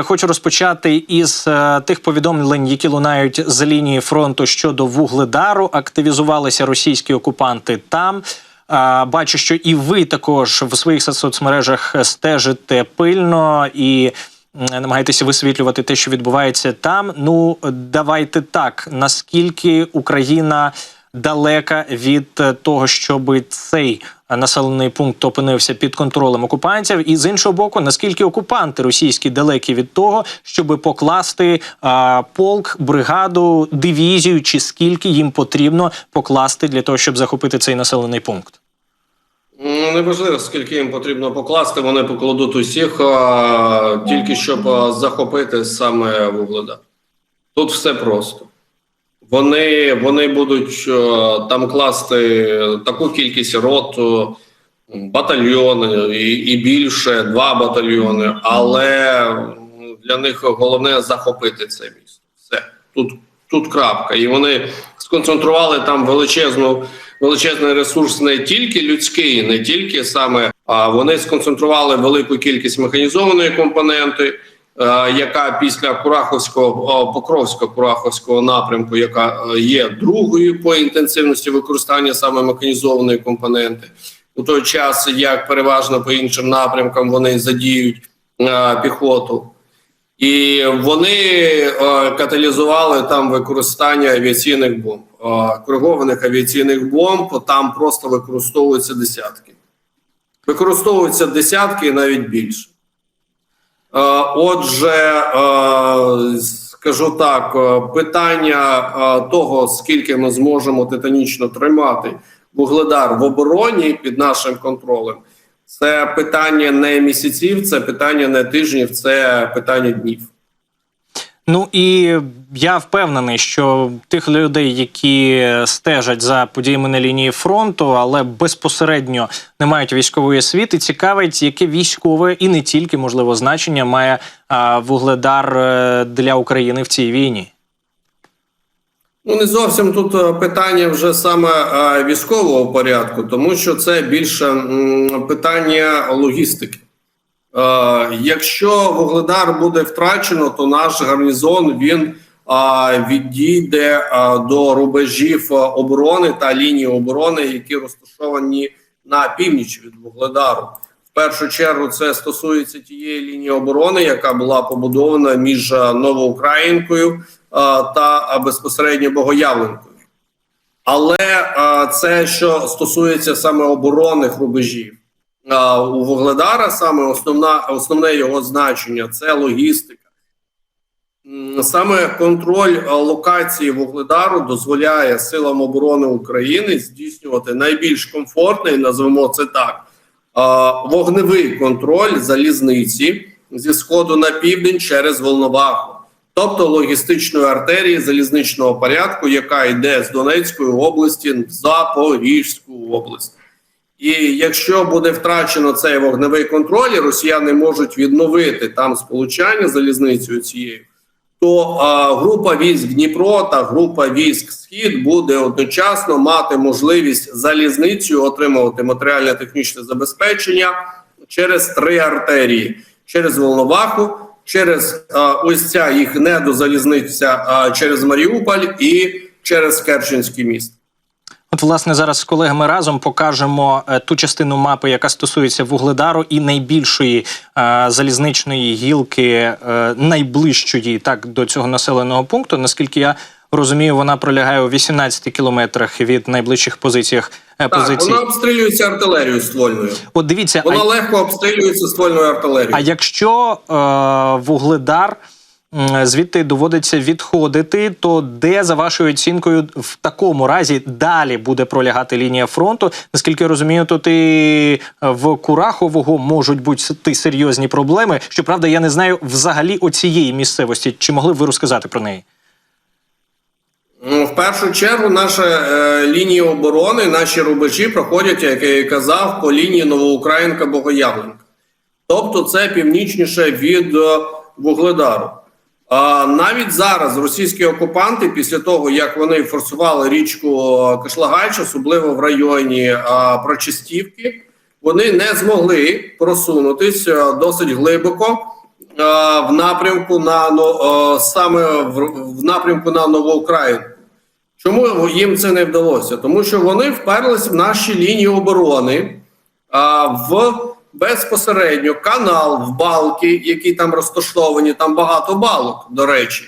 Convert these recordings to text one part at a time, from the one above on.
Хочу розпочати із е, тих повідомлень, які лунають з лінії фронту щодо вугледару. Активізувалися російські окупанти там. Е, бачу, що і ви також в своїх соцмережах стежите пильно і намагаєтеся висвітлювати те, що відбувається там. Ну давайте так. Наскільки Україна далека від е, того, щоб цей е, населений пункт опинився під контролем окупантів, і з іншого боку, наскільки окупанти російські далекі від того, щоб покласти а, полк, бригаду, дивізію, чи скільки їм потрібно покласти для того, щоб захопити цей населений пункт? Ну, Неважливо, скільки їм потрібно покласти, вони покладуть усіх, а, тільки щоб захопити саме вугледар. Тут все просто. Вони, вони будуть там класти таку кількість рот, батальйони і, і більше, два батальйони, але для них головне захопити це місто. Все. Тут, тут крапка. І вони сконцентрували там величезну величезний ресурс не тільки людський, не тільки саме, а вони сконцентрували велику кількість механізованої компоненти, яка після Кураховського Покровського Кураховського напрямку, яка е, є другою по інтенсивності використання саме механізованої компоненти, у той час як переважно по іншим напрямкам вони задіють е, піхоту. І вони е, каталізували там використання авіаційних бомб, е, коригованих авіаційних бомб. Там просто використовуються десятки. Використовуються десятки і навіть більше. Е, отже, е, скажу так: е, питання того, скільки ми зможемо титанічно тримати вугледар в обороні під нашим контролем. Це питання не місяців, це питання не тижнів, це питання днів. Ну і я впевнений, що тих людей, які стежать за подіями на лінії фронту, але безпосередньо не мають військової освіти, цікавить, яке військове і не тільки можливо значення має вугледар е, для України в цій війні. Ну не зовсім тут е, питання вже саме е, військового порядку, тому що це більше питання логістики. Е, Якщо вугледар буде втрачено, то наш гарнізон він відійде до рубежів е, оборони та лінії оборони, які розташовані на північ від вугледару. В першу чергу це стосується тієї лінії оборони, яка була побудована між е, Новоукраїнкою та безпосередньо Богоявленкою. Але це що стосується саме оборонних рубежів. У Вугледара саме основна, основне його значення це логістика. Саме контроль локації Вугледару дозволяє силам оборони України здійснювати найбільш комфортний, назвемо це так, вогневий контроль залізниці зі сходу на південь через Волноваху, тобто логістичної артерії залізничного порядку, яка йде з Донецької області в Запорізьку область. І якщо буде втрачено цей вогневий контроль, і росіяни можуть відновити там сполучання залізницею цією, то а, група військ Дніпро та група військ Схід буде одночасно мати можливість залізницею отримувати матеріально-технічне забезпечення через три артерії: через Волноваху, через а, ось ця їх недозалізниця а, через Маріуполь і через Керченський міст. От, власне, зараз з колегами разом покажемо е, ту частину мапи, яка стосується вугледару, і найбільшої е, залізничної гілки, е, найближчої так до цього населеного пункту. Наскільки я розумію, вона пролягає у 18 кілометрах від найближчих позиціях е, Так, позицій. вона обстрілюється артилерією ствольною. От дивіться, Вона а, легко обстрілюється ствольною артилерією. а якщо е, вугледар звідти доводиться відходити, то де за вашою оцінкою в такому разі далі буде пролягати лінія фронту? Наскільки я розумію, тут і в Курахового можуть бути серйозні проблеми. Щоправда, я не знаю взагалі оцієї місцевості. Чи могли б ви розказати про неї? Ну, В першу чергу наші е, лінії оборони, наші рубежі проходять, як я і казав, по лінії Новоукраїнка Богоявленка. Тобто це північніше від е, Вугледару. Навіть зараз російські окупанти, після того як вони форсували річку е, Кашлагач, особливо в районі е, Прочистівки, вони не змогли просунутись е, досить глибоко в напрямку на е, саме в, напрямку на Новоукраїнку. Чому їм це не вдалося? Тому що вони вперлись в наші лінії оборони в безпосередньо канал в балки, які там розташовані. Там багато балок, до речі.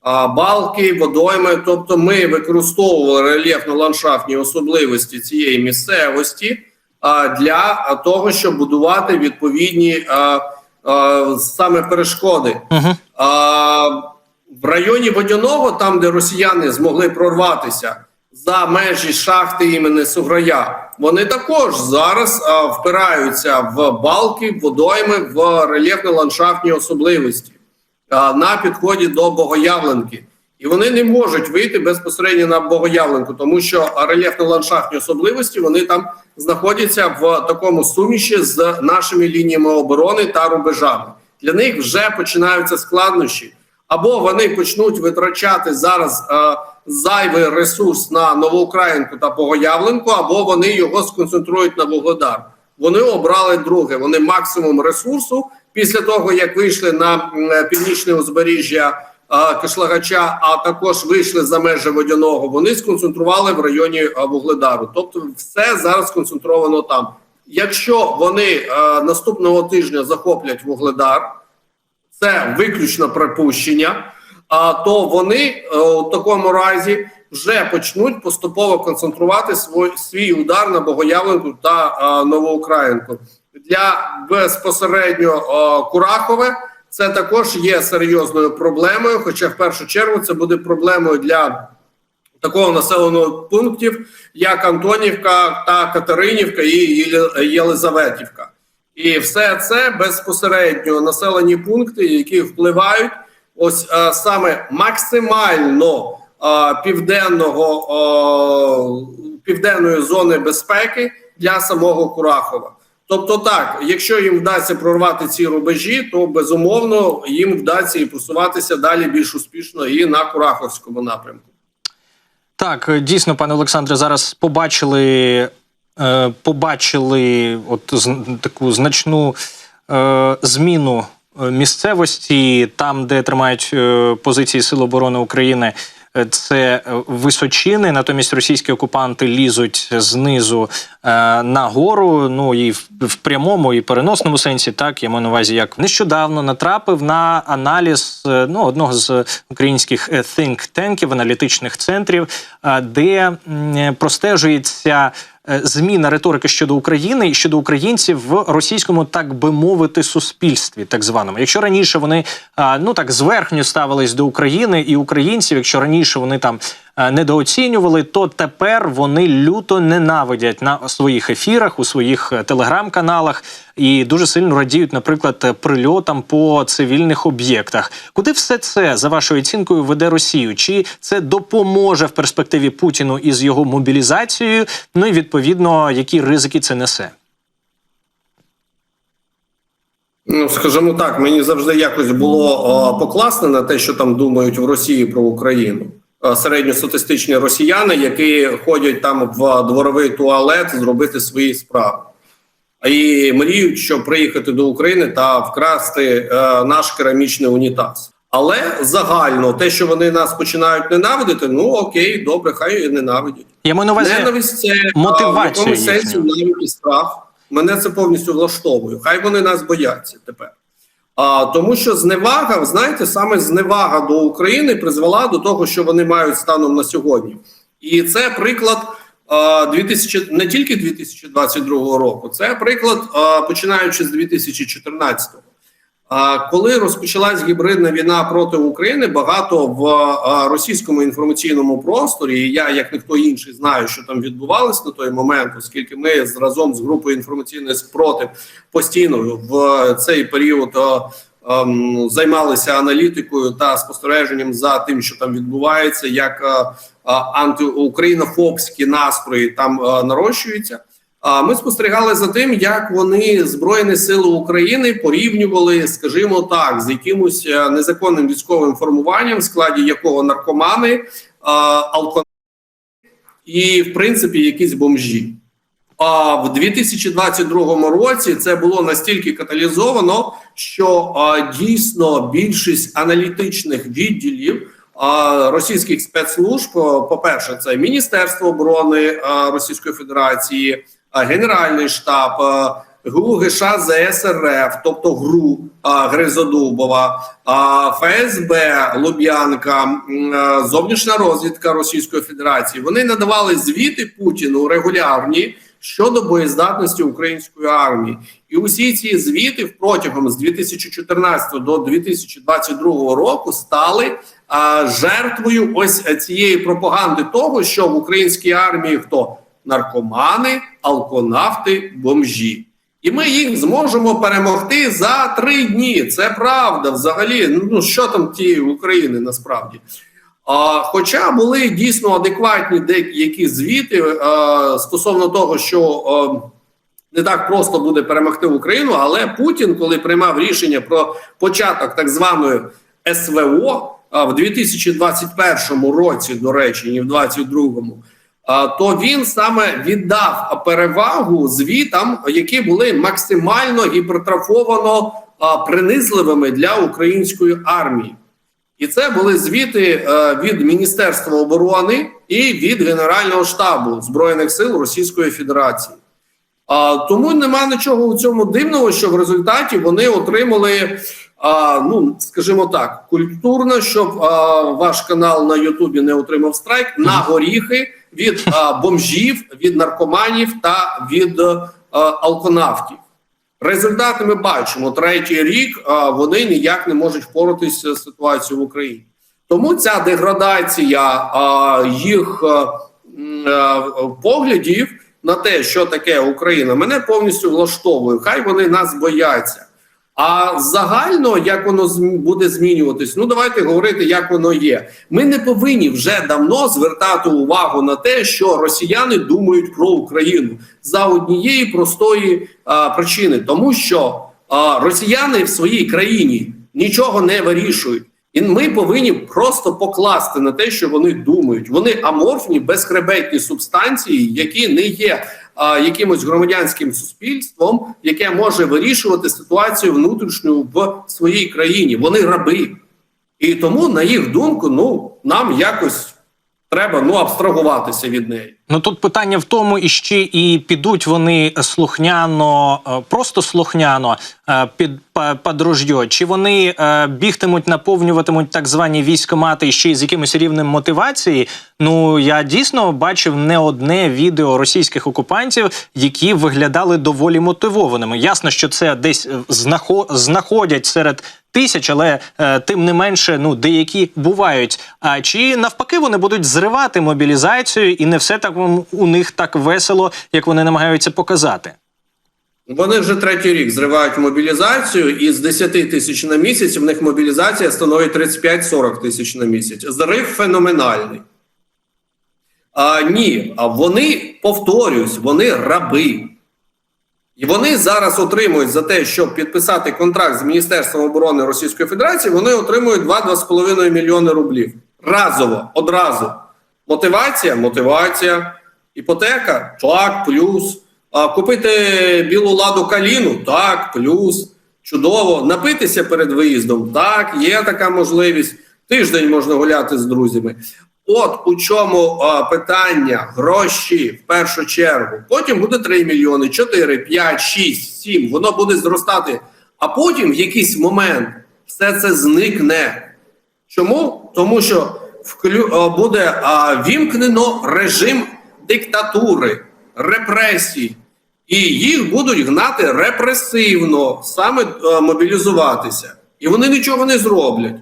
А, балки, водойми. Тобто, ми використовували рельєфно-ландшафтні особливості цієї місцевості а, для того, щоб будувати відповідні а, а, саме перешкоди. Угу. А, в районі Водяного, там, де росіяни змогли прорватися за межі шахти імені Суграя, вони також зараз а, впираються в балки, водойми, в рельєфно-ландшафтні особливості а, на підході до Богоявленки. І вони не можуть вийти безпосередньо на Богоявленку, тому що рельєфно-ландшафтні особливості вони там знаходяться в такому суміші з нашими лініями оборони та рубежами. Для них вже починаються складнощі, або вони почнуть витрачати зараз е, зайвий ресурс на Новоукраїнку та Богоявленку, або вони його сконцентрують на Вугледар. Вони обрали друге. Вони максимум ресурсу після того, як вийшли на е, північне узбережжя е, Кишлагача, а також вийшли за межі водяного. Вони сконцентрували в районі е, Вугледару. Тобто, все зараз сконцентровано там. Якщо вони е, наступного тижня захоплять Вугледар, це виключно припущення. А то вони е, у такому разі вже почнуть поступово концентрувати свій, свій удар на Богоявленку та е, Новоукраїнку. Для безпосередньо е, Курахове це також є серйозною проблемою. Хоча в першу чергу це буде проблемою для такого населеного пунктів, як Антонівка та Катеринівка і Єлизаветівка. І все це безпосередньо населені пункти, які впливають ось е, саме максимально е, південного е, південної зони безпеки для самого Курахова. Тобто, так, якщо їм вдасться прорвати ці рубежі, то безумовно їм вдасться і просуватися далі більш успішно і на Кураховському напрямку. Так, дійсно, пане Олександре, зараз побачили, побачили от таку значну е, зміну е, місцевості, там, де тримають е, позиції Сил оборони України. е, Це е, височини, натомість російські окупанти лізуть знизу е, на гору. Ну і в, в прямому і переносному сенсі, так я маю на увазі, як нещодавно натрапив на аналіз е, ну, одного з українських е, think-танків, аналітичних центрів, е, де е, простежується. Е, Зміна риторики щодо України і щодо українців в російському, так би мовити, суспільстві, так званому. Якщо раніше вони ну так зверхньо ставились до України і українців, якщо раніше вони там недооцінювали, то тепер вони люто ненавидять на своїх ефірах, у своїх е, телеграм-каналах і дуже сильно радіють, наприклад, е, прильотам по цивільних об'єктах. Куди все це за вашою оцінкою веде Росію? Чи це допоможе в перспективі Путіну із його мобілізацією? Ну і відповідно, які ризики це несе? Ну, скажімо так, мені завжди якось було о, покласне на те, що там думають в Росії про Україну. Е, Середньостатистичні росіяни, які ходять там в дворовий туалет зробити свої справи. І мріють, щоб приїхати до України та вкрасти е, наш керамічний унітаз. Але загально те, що вони нас починають ненавидити, ну окей, добре, хай ненавидять. Я маю на увазі Ненависть це а, мотивація в якомусь сенсі навіть і страх. Мене це повністю влаштовує. Хай вони нас бояться тепер. А, тому що зневага, знаєте, саме зневага до України призвела до того, що вони мають станом на сьогодні. І це приклад а, 2000, не тільки 2022 року, це приклад а, починаючи з 2014 а коли розпочалась гібридна війна проти України, багато в російському інформаційному просторі, і я, як ніхто інший, знаю, що там відбувалось на той момент, оскільки ми разом з групою інформаційний спротив постійно в цей період ем, займалися аналітикою та спостереженням за тим, що там відбувається, як а, а, антиукраїнофобські настрої там а, нарощуються. Ми спостерігали за тим, як вони збройні сили України порівнювали, скажімо так, з якимось е, незаконним військовим формуванням, в складі якого наркомани, алкоголі і, в принципі, якісь бомжі. А в 2022 році це було настільки каталізовано, що а, дійсно більшість аналітичних відділів російських спецслужб, по-перше, це Міністерство оборони Російської Федерації, Генеральний штаб. ГУ ГШ ЗСРФ, тобто ГРУ Гризодубова, ФСБ Луб'янка, зовнішня розвідка Російської Федерації. Вони надавали звіти Путіну регулярні щодо боєздатності української армії, і усі ці звіти протягом з 2014 до 2022 року стали жертвою ось цієї пропаганди того, що в українській армії хто наркомани, алконавти, бомжі. І ми їх зможемо перемогти за три дні. Це правда, взагалі. Ну що там тієї України насправді? А, хоча були дійсно адекватні деякі звіти а, стосовно того, що а, не так просто буде перемогти Україну, але Путін, коли приймав рішення про початок так званої СВО а, в 2021 році, до речі, не в 2022, а, то він саме віддав перевагу звітам, які були максимально гіпертрофовано а, принизливими для української армії. І це були звіти е, від Міністерства оборони і від Генерального штабу Збройних сил Російської Федерації. Тому нема нічого у цьому дивного, що в результаті вони отримали, ну скажімо так, культурно, щоб ваш канал на Ютубі не отримав страйк на горіхи від а, бомжів, від наркоманів та від а, алконавтів. Результати ми бачимо третій рік. А вони ніяк не можуть впоратися з ситуацією в Україні. Тому ця деградація їх поглядів на те, що таке Україна, мене повністю влаштовує. Хай вони нас бояться. А загально як воно буде змінюватись? Ну давайте говорити, як воно є. Ми не повинні вже давно звертати увагу на те, що росіяни думають про Україну за однієї простої а, причини, тому що а, росіяни в своїй країні нічого не вирішують. І ми повинні просто покласти на те, що вони думають. Вони аморфні, безхребетні субстанції, які не є а, якимось громадянським суспільством, яке може вирішувати ситуацію внутрішню в своїй країні. Вони раби. І тому, на їх думку, ну нам якось треба ну абстрагуватися від неї. Ну тут питання в тому, і ще і підуть вони слухняно, е, просто слухняно е, під па- чи вони е, бігтимуть, наповнюватимуть так звані військомати ще з якимось рівнем мотивації. Ну я дійсно бачив не одне відео російських окупантів, які виглядали доволі мотивованими. Ясно, що це десь знаходять серед тисяч, але е, тим не менше, ну деякі бувають. А чи навпаки вони будуть зривати мобілізацію, і не все так м, у них так весело, як вони намагаються показати? Вони вже третій рік зривають мобілізацію, і з 10 тисяч на місяць в них мобілізація становить 35-40 тисяч на місяць. Зрив феноменальний. А, ні, а вони, повторюсь, вони раби. І вони зараз отримують за те, щоб підписати контракт з Міністерством оборони Російської Федерації, вони отримують 2-2,5 мільйони рублів. Разово, одразу. Мотивація, мотивація. Іпотека так, плюс. Купити білу ладу каліну так, плюс. Чудово. Напитися перед виїздом так, є така можливість. Тиждень можна гуляти з друзями. От у чому а, питання, гроші в першу чергу. Потім буде 3 мільйони, 4, 5, 6, 7. Воно буде зростати. А потім в якийсь момент все це зникне. Чому? Тому що буде а, вімкнено режим диктатури, репресій, і їх будуть гнати репресивно, саме а, мобілізуватися. І вони нічого не зроблять.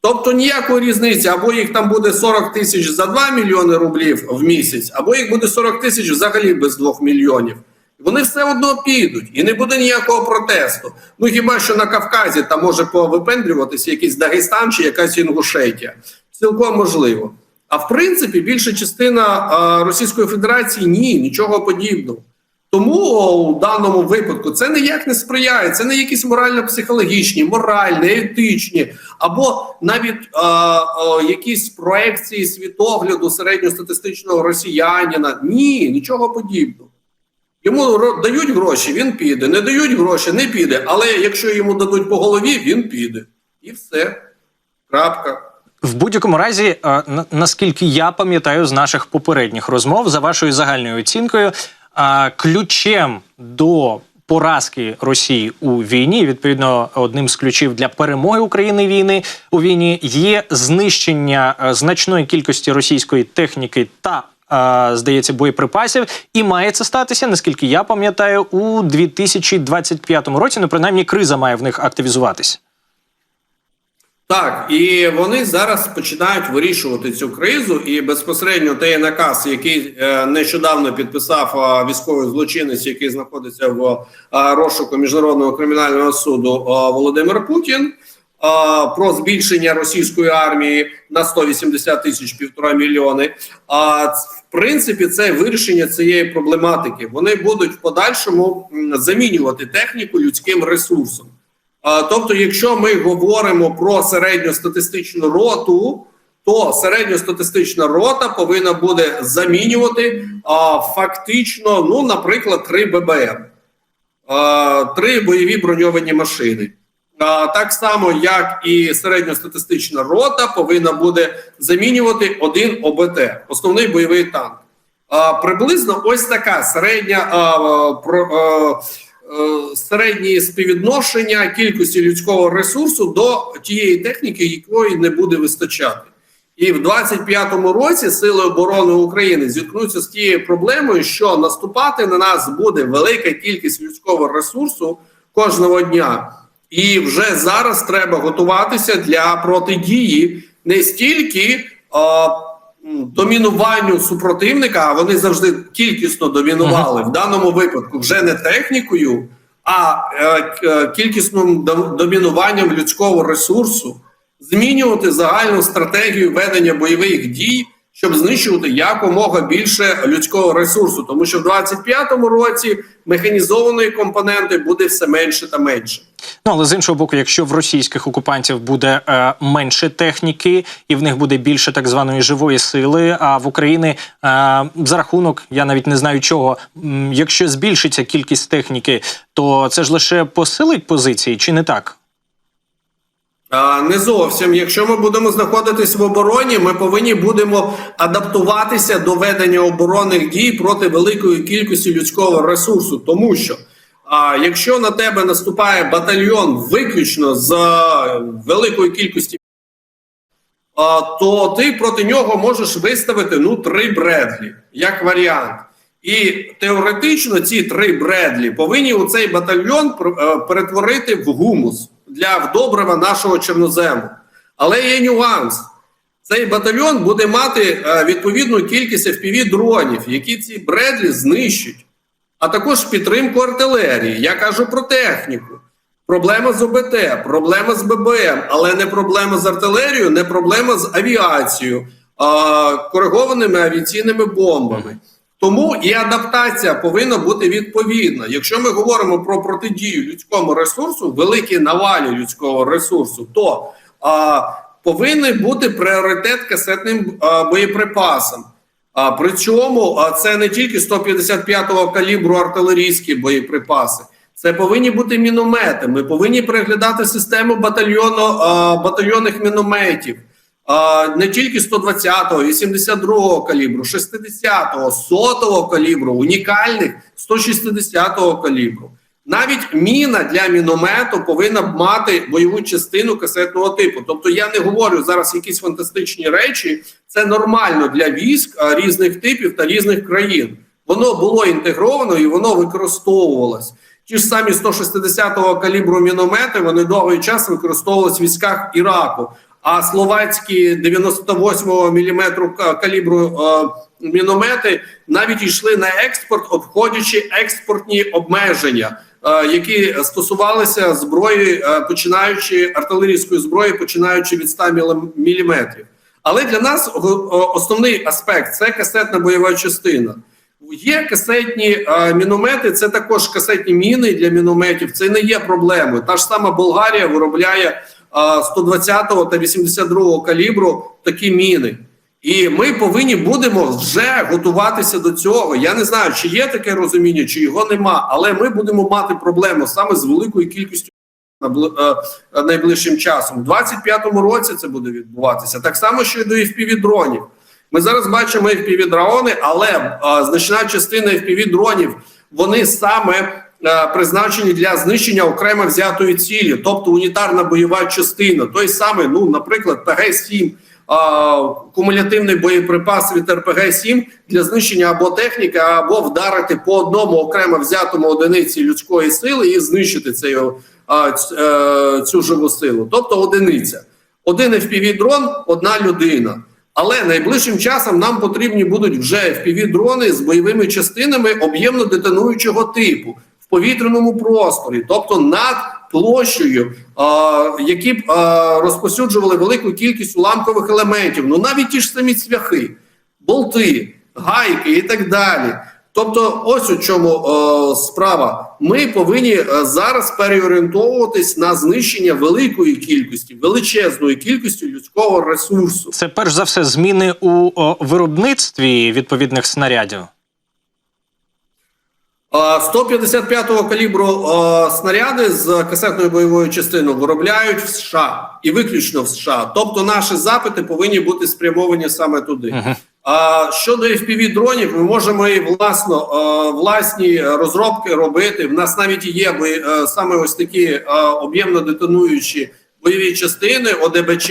Тобто ніякої різниці, або їх там буде 40 тисяч за 2 мільйони рублів в місяць, або їх буде 40 тисяч взагалі без 2 мільйонів. Вони все одно підуть і не буде ніякого протесту. Ну хіба що на Кавказі там може повипендрюватися якийсь Дагестан чи якась Інгушетія. Цілком можливо. А в принципі, більша частина Російської Федерації ні, нічого подібного. Тому у даному випадку це ніяк не сприяє, це не якісь морально-психологічні, моральні, етичні, або навіть е, е, якісь проекції світогляду середньостатистичного росіянина. Ні, нічого подібного. Йому дають гроші, він піде. Не дають гроші, не піде. Але якщо йому дадуть по голові, він піде. І все. Крапка. В будь-якому разі, е, на- наскільки я пам'ятаю з наших попередніх розмов, за вашою загальною оцінкою, е, ключем до поразки Росії у війні, відповідно, одним з ключів для перемоги України війни у війні є знищення е, значної кількості російської техніки та. Здається, боєприпасів, і має це статися, наскільки я пам'ятаю, у 2025 році. Ну, принаймні, криза має в них активізуватися. Так, і вони зараз починають вирішувати цю кризу, і безпосередньо той наказ, який е, нещодавно підписав е, військовий злочинець, який знаходиться в е, розшуку міжнародного кримінального суду Володимир Путін. Про збільшення російської армії на 180 тисяч півтора мільйони. А в принципі, це вирішення цієї проблематики. Вони будуть в подальшому замінювати техніку людським ресурсом. Тобто, якщо ми говоримо про середньостатистичну роту, то середньостатистична рота повинна буде замінювати а, фактично, ну, наприклад, 3 ББМ, а, 3 бойові броньовані машини. А, так само, як і середньостатистична рота повинна буде замінювати один ОБТ, основний бойовий танк. А, приблизно ось така середня а, про. А, е, середнє співвідношення кількості людського ресурсу до тієї техніки, якої не буде вистачати. І в 25-му році Сили оборони України зіткнуться з тією проблемою, що наступати на нас буде велика кількість людського ресурсу кожного дня. І вже зараз треба готуватися для протидії не стільки м, домінуванню супротивника, а вони завжди кількісно домінували. В даному випадку вже не технікою, а е, е, кількісним дом- домінуванням людського ресурсу, змінювати загальну стратегію ведення бойових дій, щоб знищувати якомога більше людського ресурсу, тому що в 25-му році механізованої компоненти буде все менше та менше. Ну але з іншого боку, якщо в російських окупантів буде е, менше техніки і в них буде більше так званої живої сили, а в Україні е, за рахунок, я навіть не знаю чого, якщо збільшиться кількість техніки, то це ж лише посилить позиції, чи не так? Не зовсім. Якщо ми будемо знаходитись в обороні, ми повинні будемо адаптуватися до ведення оборонних дій проти великої кількості людського ресурсу, тому що а, якщо на тебе наступає батальйон виключно з великої кількості, то ти проти нього можеш виставити ну три Бредлі як варіант. І теоретично ці три Бредлі повинні у цей батальйон е, перетворити в гумус для вдобрива нашого чорнозему. Але є нюанс. Цей батальйон буде мати е, відповідну кількість fpv дронів, які ці Бредлі знищать, а також підтримку артилерії. Я кажу про техніку. Проблема з ОБТ, проблема з ББМ, але не проблема з артилерією, не проблема з авіацією, а, коригованими авіаційними бомбами. Тому і адаптація повинна бути відповідна. Якщо ми говоримо про протидію людському ресурсу, великій навалі людського ресурсу, то а, повинен бути пріоритет касетним а, боєприпасам. А при цьому а, це не тільки 155-го калібру артилерійські боєприпаси. Це повинні бути міномети. Ми повинні переглядати систему батальйону а, батальйонних мінометів. Не тільки 120-го, 82-го калібру, 60-го, 100-го калібру, унікальних 160-го калібру. Навіть міна для міномету повинна мати бойову частину касетного типу. Тобто я не говорю зараз якісь фантастичні речі. Це нормально для військ різних типів та різних країн. Воно було інтегровано і воно використовувалось. Ті ж самі 160-го калібру міномети вони довгий час використовувалися в військах Іраку. А словацькі 98-го міліметру калібру е, міномети навіть йшли на експорт, обходячи експортні обмеження, е, які стосувалися зброї, е, починаючи артилерійської зброї, починаючи від 100 міліметрів. Але для нас основний аспект це касетна бойова частина. Є касетні е, міномети, це також касетні міни для мінометів. Це не є проблемою. Та ж сама Болгарія виробляє е, 120 та 82 калібру такі міни. І ми повинні будемо вже готуватися до цього. Я не знаю, чи є таке розуміння, чи його нема, але ми будемо мати проблему саме з великою кількістю набли- е, найближчим часом. У 25-му році це буде відбуватися. Так само, що і до fpv дронів. Ми зараз бачимо fpv дрони, але е, значна частина fpv дронів вони саме е, призначені для знищення окремо взятої цілі, тобто унітарна бойова частина. Той самий, ну, наприклад, ПГ-7, е, кумулятивний боєприпас від РПГ-7 для знищення або техніки, або вдарити по одному окремо взятому одиниці людської сили і знищити цей, е, е, цю живу силу. Тобто одиниця. Один FPV-дрон, одна людина. Але найближчим часом нам потрібні будуть вже FPV-дрони з бойовими частинами об'ємно детонуючого типу повітряному просторі, тобто над площею, які б а, розповсюджували велику кількість уламкових елементів. Ну навіть ті ж самі цвяхи, болти, гайки і так далі. Тобто, ось у чому е, справа. Ми повинні е, зараз переорієнтовуватись на знищення великої кількості, величезної кількості людського ресурсу. Це перш за все зміни у о, виробництві відповідних снарядів. Е, 155-го калібру снаряди з касетною бойовою частиною виробляють в США і виключно в США. Тобто, наші запити повинні бути спрямовані саме туди. А щодо fpv дронів, ми можемо і власно власні розробки робити. В нас навіть є е, саме ось такі об'ємно детонуючі бойові частини ОДБЧ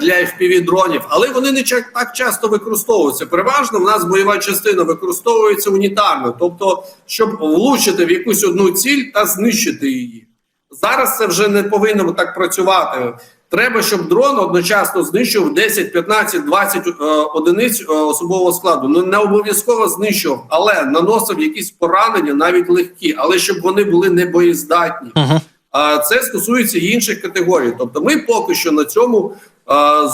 для fpv дронів, але вони не так часто використовуються. Переважно в нас бойова частина використовується унітарно, тобто, щоб влучити в якусь одну ціль та знищити її. Зараз це вже не повинно так працювати. Треба, щоб дрон одночасно знищував 10, 15, 20 е, одиниць е, особового складу. Ну не обов'язково знищував, але наносив якісь поранення, навіть легкі, але щоб вони були не боєздатні. Угу. А це стосується і інших категорій. Тобто, ми поки що на цьому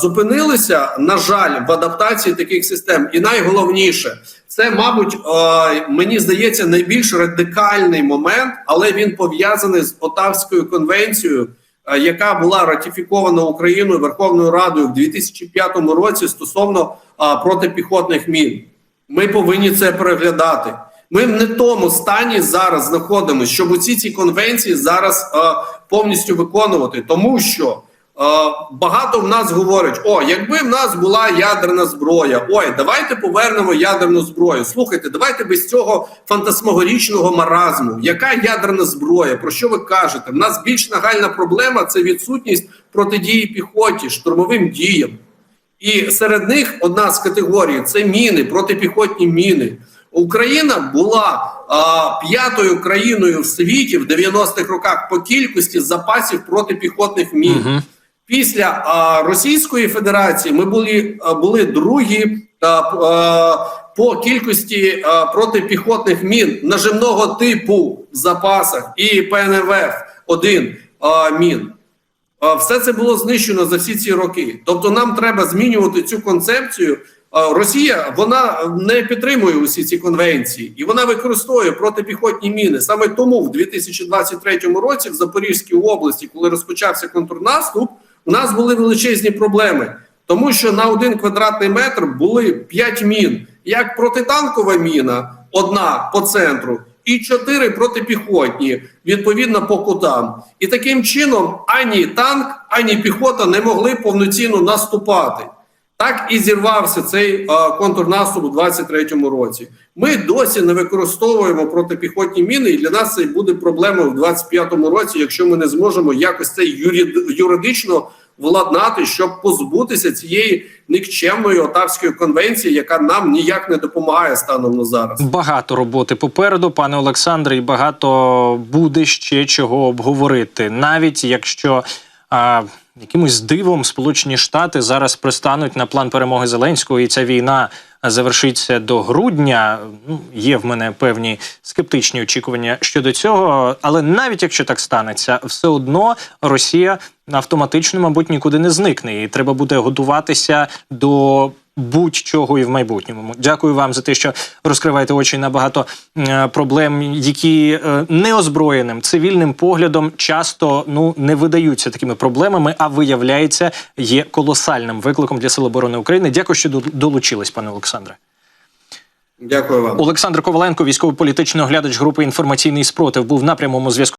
зупинилися, на жаль, в адаптації таких систем. І найголовніше, це, мабуть, е, мені здається, найбільш радикальний момент, але він пов'язаний з Отавською конвенцією, е, яка була ратифікована Україною Верховною Радою в 2005 році стосовно е, протипіхотних мін. Ми повинні це переглядати. Ми в не тому стані зараз знаходимося, щоб усі ці конвенції зараз е, повністю виконувати, тому що е, багато в нас говорять: о, якби в нас була ядерна зброя, ой, давайте повернемо ядерну зброю. Слухайте, давайте без цього фантасмагорічного маразму. Яка ядерна зброя? Про що ви кажете? В нас більш нагальна проблема це відсутність протидії піхоті, штурмовим діям. І серед них одна з категорій це міни, протипіхотні міни. Україна була а, п'ятою країною в світі в 90-х роках по кількості запасів протипіхотних мін. Угу. Після а, Російської Федерації ми були, були другі а, а, по кількості а, протипіхотних мін наживного типу в запасах і ПНВФ 1 а, мін. Все це було знищено за всі ці роки. Тобто, нам треба змінювати цю концепцію. Росія вона не підтримує усі ці конвенції і вона використовує протипіхотні міни. Саме тому в 2023 році в Запорізькій області, коли розпочався контрнаступ, у нас були величезні проблеми, тому що на один квадратний метр були 5 мін, як протитанкова міна, одна по центру, і чотири протипіхотні, відповідно по кутам. І таким чином ані танк, ані піхота не могли повноцінно наступати. Так і зірвався цей е, контрнаступ у 23-му році. Ми досі не використовуємо протипіхотні міни, і для нас це буде проблемою в 25-му році, якщо ми не зможемо якось це юрид- юридично владнати, щоб позбутися цієї нікчемної Отавської конвенції, яка нам ніяк не допомагає станом на зараз. Багато роботи попереду, пане Олександре, і багато буде ще чого обговорити, навіть якщо. А, якимось дивом Сполучені Штати зараз пристануть на план перемоги Зеленського, і ця війна завершиться до грудня. Ну, є в мене певні скептичні очікування щодо цього. Але навіть якщо так станеться, все одно Росія автоматично, мабуть, нікуди не зникне, і треба буде готуватися до будь-чого і в майбутньому. Дякую вам за те, що розкриваєте очі на багато е, проблем, які е, неозброєним цивільним поглядом часто ну не видаються такими проблемами, а виявляється, є колосальним викликом для Сил оборони України. Дякую, що долучились, пане Олександре. Дякую вам. Олександр Коваленко, військово-політичний оглядач групи інформаційний спротив, був на прямому зв'язку.